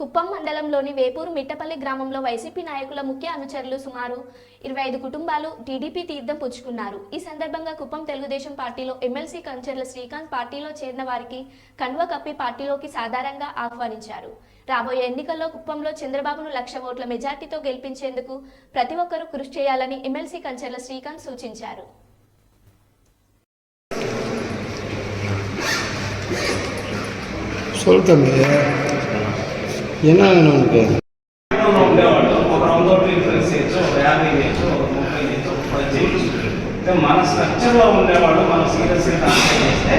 కుప్పం మండలంలోని వేపూరు మిట్టపల్లి గ్రామంలో వైసీపీ నాయకుల ముఖ్య అనుచరులు సుమారు ఇరవై ఐదు కుటుంబాలు టీడీపీ తీర్థం పుచ్చుకున్నారు. ఈ సందర్భంగా కుప్పం తెలుగుదేశం పార్టీలో ఎమ్మెల్సీ కంచర్ల శ్రీకాంత్ పార్టీలో చేరిన వారికి కండువ కప్పి పార్టీలోకి సాధారణంగా ఆహ్వానించారు. రాబోయే ఎన్నికల్లో కుప్పంలో చంద్రబాబును లక్ష ఓట్ల మెజార్టీతో గెలిపించేందుకు ప్రతి ఒక్కరూ కృషి చేయాలని ఎమ్మెల్సీ కంచర్ల శ్రీకాంత్ సూచించారు. ఏమో ఆయనకి మన స్ట్రక్చర్లో ఉండేవాడు మనం సీరియస్గా ఆన్సర్ చేస్తే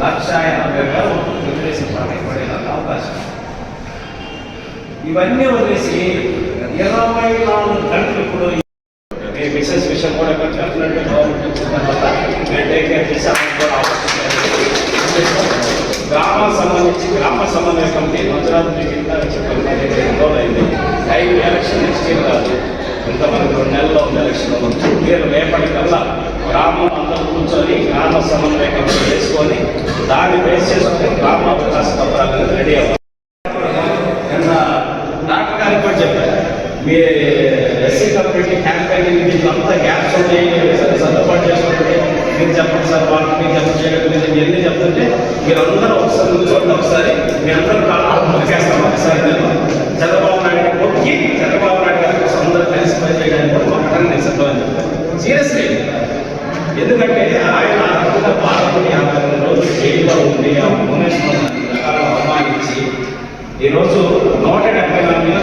లక్ష ఎనభై వేల రిజర్వేషన్ పడక అవకాశం ఇవన్నీ వదిలేసి ఇరవై నాలుగు గంటలు ఇప్పుడు మిసెస్ విషయం కూడా చెప్పినట్టు గవర్నమెంట్ వచ్చిన సంబంధించి గ్రామ సమన్వయ కమిటీ గుజరాత్ కింద చెప్పిన రోజులు అయింది టైం ఎలక్షన్ నెక్స్ట్ ఇయర్ కాదు ఇంతమంది రెండు నెలల్లో ఉంది ఎలక్షన్ మీరు రేపటికల్లా గ్రామం అందరూ కూర్చొని గ్రామ సమన్వయ కమిటీ చేసుకొని దాన్ని బేస్ చేసుకుని గ్రామ వికాస పత్రాలు రెడీ అవ్వాలి. నిన్న డాక్టర్ గారికి కూడా చెప్పారు మీ ఎస్సీ కమ్యూనిటీ క్యాంపెయినింగ్ దీంట్లో అంతా గ్యాప్స్ ఉన్నాయి మీరు చెప్పండి సార్ వాళ్ళకి మీరు చెప్పండి చేయడం మీరు ఎన్ని చెప్తుంటే మీరు అందరూ ఒకసారి కూర్చోండి ఒకసారి మీ అందరూ కాళ్ళు మొక్కేస్తాం ఒకసారి నేను చంద్రబాబు నాయుడు మొక్కి చంద్రబాబు నాయుడు గారి కోసం అందరూ కలిసి పనిచేయడానికి కూడా మొక్కడానికి నేను సిద్ధమని చెప్పాను సీరియస్లీ ఎందుకంటే ఆయన అద్భుత బాధపడి యాభై రోజులు జైల్లో ఉండి ఆ భువనేశ్వరం రకాల అవమానించి ఈరోజు నూట డెబ్బై నాలుగు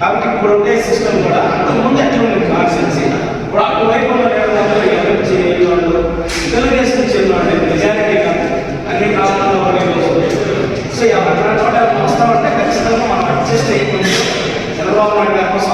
కాబట్టి ఇప్పుడు ఉండే సిస్టమ్ కూడా అంతకుముందు ఎట్లా ఉంది కాన్స్టెన్సీ ఇప్పుడు అటువైపు ఉన్న వాళ్ళు ఎవరు నుంచి వాళ్ళు తెలుగుదేశం నుంచి వాళ్ళు నిజానిటీగా అన్ని కాలంలో వాళ్ళు సో ఎవరైనా చోట వస్తామంటే ఖచ్చితంగా మనం అడ్జస్ట్ అయిపోయింది చంద్రబాబు నాయుడు గారి కోసం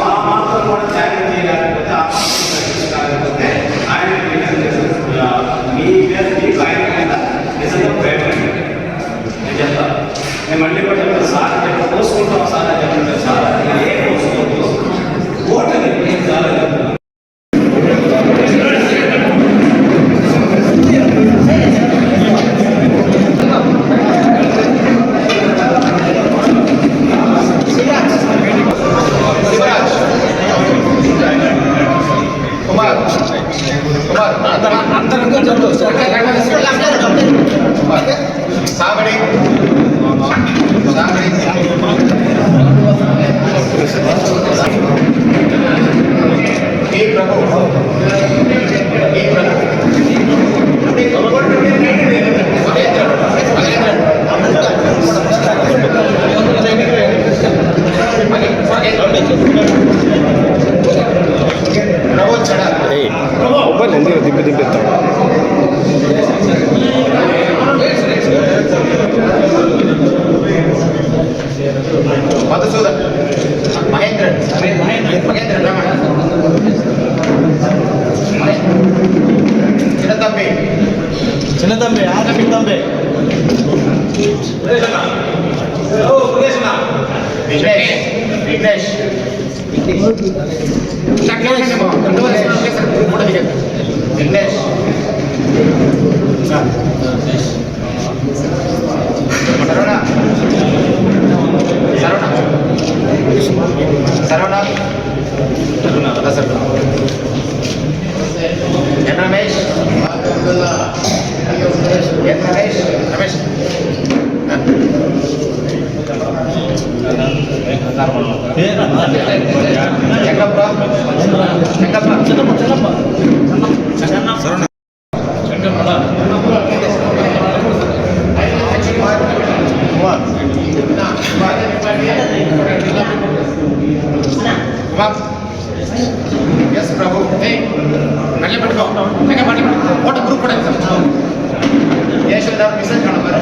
Ce ne dăm pe ea? Ne pictăm pe సరోనా సరోనా సరోనా எஸ் பிரபு நல்ல பட்டுக்கோ எங்கே பண்ணி ஓட்ட குரூப் கூட யேசுதார் மெசேஜ் காணும் பாரு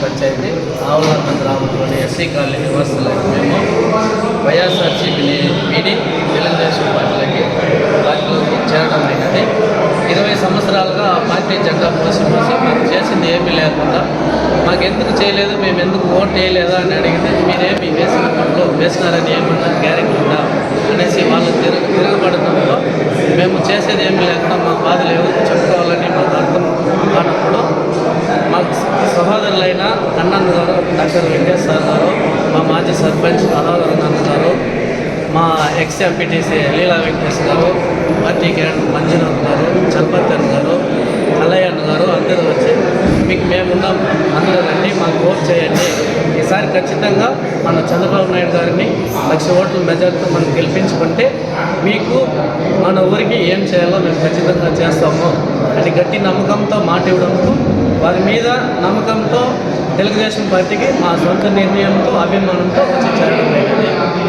పంచాయతీ ఆవులన్న గ్రామంలోని ఎస్సీ కాలనీ నివాసులకి మేము వైఎస్ఆర్సీపీని వీడి తెలుగుదేశం పార్టీలకి పార్టీలోకి చేరడం అయినది ఇరవై సంవత్సరాలుగా ఆ పార్టీ జెండా మోసి మోసి మాకు చేసింది ఏమీ లేకుండా మాకు ఎందుకు చేయలేదు మేము ఎందుకు ఓట్ వేయలేదా అని అడిగితే మీరేమి వేసిన పనులు వేసినారని ఏమన్నా గ్యారెంటీ ఉందా అనేసి వాళ్ళు తిరగ తిరగబడటంతో మేము చేసేది ఏమీ లేకుండా మా బాధలు ఎవరికి చెప్పుకోవాలని మాకు అర్థం కానప్పుడు మాకు సహోదరులైన అన్నన్న గారు డాక్టర్ వెంకటేశ్వర గారు మా మాజీ సర్పంచ్ అనాథరన్న గారు మా ఎక్స్ ఎంపీటీసీ లీలా వెంకటేష్ గారు పార్టీ క్యాండిడేట్ మంజునాథ్ గారు చలపతి గారు అల్లయ్యన్న గారు అందరూ వచ్చి మీకు మేమున్నాం అందరూ రండి మాకు ఓట్ చేయండి. ఈసారి ఖచ్చితంగా మన చంద్రబాబు నాయుడు గారిని లక్ష ఓట్ల మెజార్టీతో మనం గెలిపించుకుంటే మీకు మన ఊరికి ఏం చేయాలో మేము ఖచ్చితంగా చేస్తాము. అది గట్టి నమ్మకంతో మాట ఇవ్వడంతో వారి మీద నమ్మకంతో తెలుగుదేశం పార్టీకి మా సొంత నిర్ణయంతో అభిమానంతో చేరడం జరిగింది.